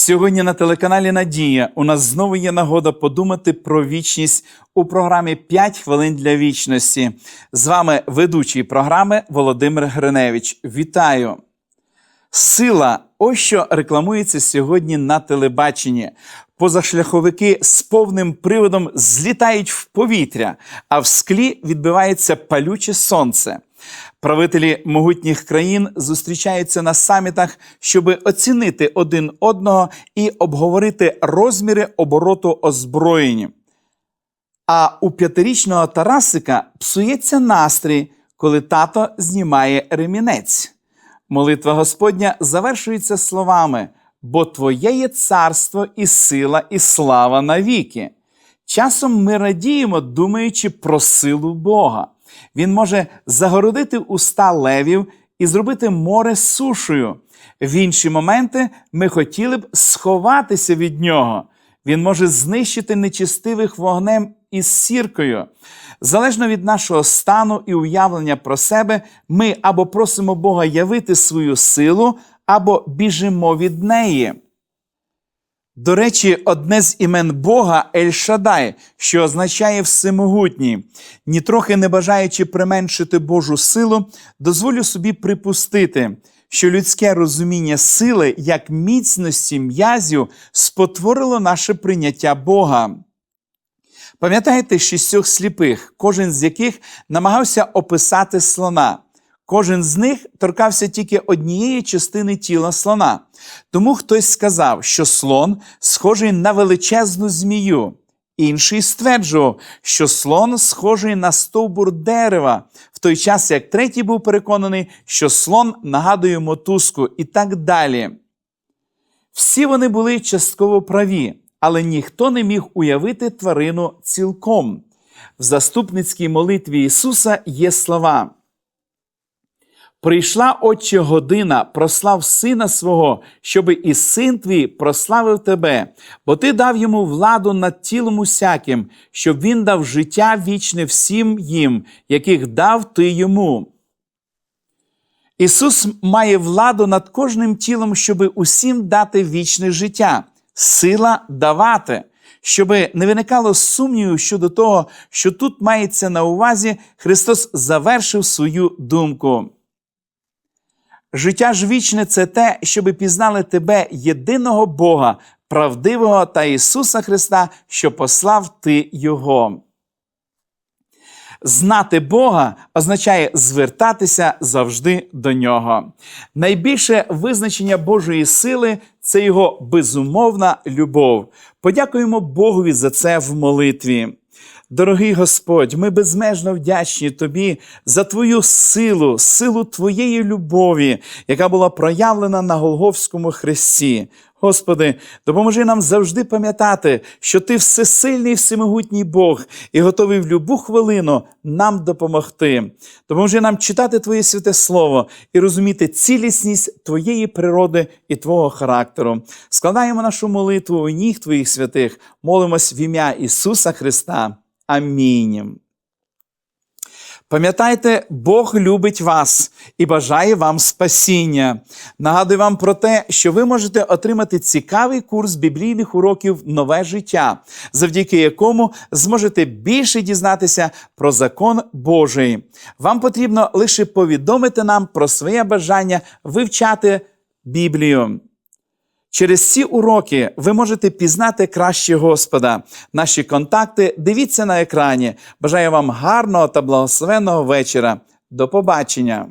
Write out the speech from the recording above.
Сьогодні на телеканалі Надія у нас знову є нагода подумати про вічність у програмі «5 хвилин для вічності. З вами ведучий програми Володимир Гриневич. Вітаю! Сила ось що рекламується сьогодні на телебаченні. Позашляховики з повним приводом злітають в повітря, а в склі відбивається палюче сонце. Правителі могутніх країн зустрічаються на самітах, щоб оцінити один одного і обговорити розміри обороту озброєння. А у п'ятирічного Тарасика псується настрій, коли тато знімає ремінець. Молитва Господня завершується словами: бо Твоє є царство і сила, і слава навіки. Часом ми радіємо, думаючи про силу Бога. Він може загородити уста левів і зробити море сушею. В інші моменти ми хотіли б сховатися від нього. Він може знищити нечистивих вогнем із сіркою. Залежно від нашого стану і уявлення про себе, ми або просимо Бога явити свою силу, або біжимо від неї. До речі, одне з імен Бога Ель-Шадай, що означає всемогутній. Нітрохи не бажаючи применшити Божу силу, дозволю собі припустити, що людське розуміння сили як міцності м'язів спотворило наше прийняття Бога. Пам'ятаєте шістьох сліпих, кожен з яких намагався описати слона. Кожен з них торкався тільки однієї частини тіла слона. Тому хтось сказав, що слон схожий на величезну змію. Інший стверджував, що слон схожий на стовбур дерева, в той час як третій був переконаний, що слон нагадує мотузку і так далі. Всі вони були частково праві, але ніхто не міг уявити тварину цілком. В заступницькій молитві Ісуса є слова. Прийшла отче година, прослав сина свого, щоби і син твій прославив тебе, бо ти дав йому владу над тілом усяким, щоб він дав життя вічне всім їм, яких дав ти йому. Ісус має владу над кожним тілом, щоби усім дати вічне життя, сила давати. Щоби не виникало сумніву щодо того, що тут мається на увазі, Христос завершив свою думку. Життя ж вічне це те, щоби пізнали тебе, єдиного Бога, правдивого та Ісуса Христа, що послав Ти Його. Знати Бога означає звертатися завжди до Нього. Найбільше визначення Божої сили це Його безумовна любов. Подякуємо Богові за це в молитві. Дорогий Господь, ми безмежно вдячні Тобі за Твою силу, силу Твоєї любові, яка була проявлена на Голговському хресті. Господи, допоможи нам завжди пам'ятати, що Ти всесильний, всемогутній Бог і готовий в любу хвилину нам допомогти. Допоможи нам читати Твоє святе Слово і розуміти цілісність Твоєї природи і Твого характеру. Складаємо нашу молитву у ніг Твоїх святих, молимось в ім'я Ісуса Христа. Амінь. Пам'ятайте, Бог любить вас і бажає вам спасіння. Нагадую вам про те, що ви можете отримати цікавий курс біблійних уроків Нове життя, завдяки якому зможете більше дізнатися про закон Божий. Вам потрібно лише повідомити нам про своє бажання вивчати Біблію. Через ці уроки ви можете пізнати краще Господа. Наші контакти дивіться на екрані. Бажаю вам гарного та благословенного вечора. До побачення!